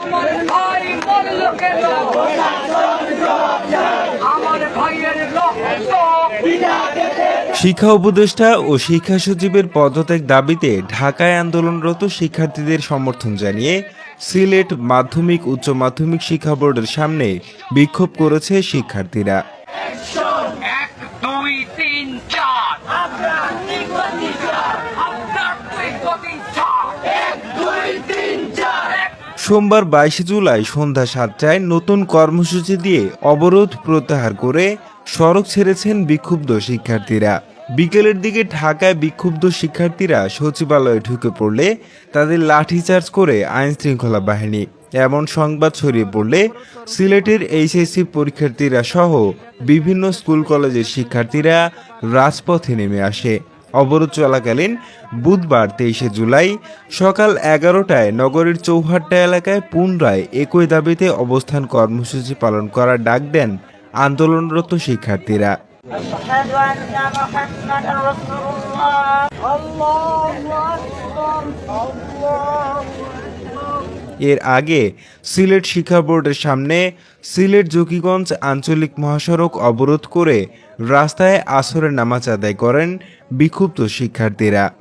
আমার ভাই মরল কেন আমার ভাইয়ের রক্ত শিক্ষা উপদেষ্টা ও শিক্ষা সচিবের পদত্যাগ দাবিতে ঢাকায় আন্দোলনরত শিক্ষার্থীদের সমর্থন জানিয়ে সিলেট মাধ্যমিক উচ্চ মাধ্যমিক শিক্ষা বোর্ডের সামনে বিক্ষোভ করেছে শিক্ষার্থীরা। সোমবার বাইশে জুলাই সন্ধ্যা সাতটায় নতুন কর্মসূচি দিয়ে অবরোধ প্রত্যাহার করে সড়ক ছেড়েছেন বিক্ষুব্ধ শিক্ষার্থীরা। বিকেলের দিকে ঢাকায় বিক্ষুব্ধ শিক্ষার্থীরা সচিবালয়ে ঢুকে পড়লে তাদের লাঠিচার্জ করে আইন শৃঙ্খলা বাহিনী। এমন সংবাদ ছড়িয়ে পড়লে সিলেটের এইচএসসি পরীক্ষার্থীরা সহ বিভিন্ন স্কুল কলেজের শিক্ষার্থীরা রাজপথে নেমে আসে। অবরোধ চলাকালীন বুধবার তেইশে জুলাই সকাল এগারোটায় নগরীর চৌহাট্টা এলাকায় পুনরায় একই দাবিতে অবস্থান কর্মসূচি পালন করার ডাক দেন আন্দোলনরত শিক্ষার্থীরা। এর আগে সিলেট শিক্ষা বোর্ডের সামনে সিলেট জকিগঞ্জ আঞ্চলিক মহাসড়ক অবরোধ করে রাস্তায় আসরের নামাজ আদায় করেন বিক্ষুব্ধ শিক্ষার্থীরা।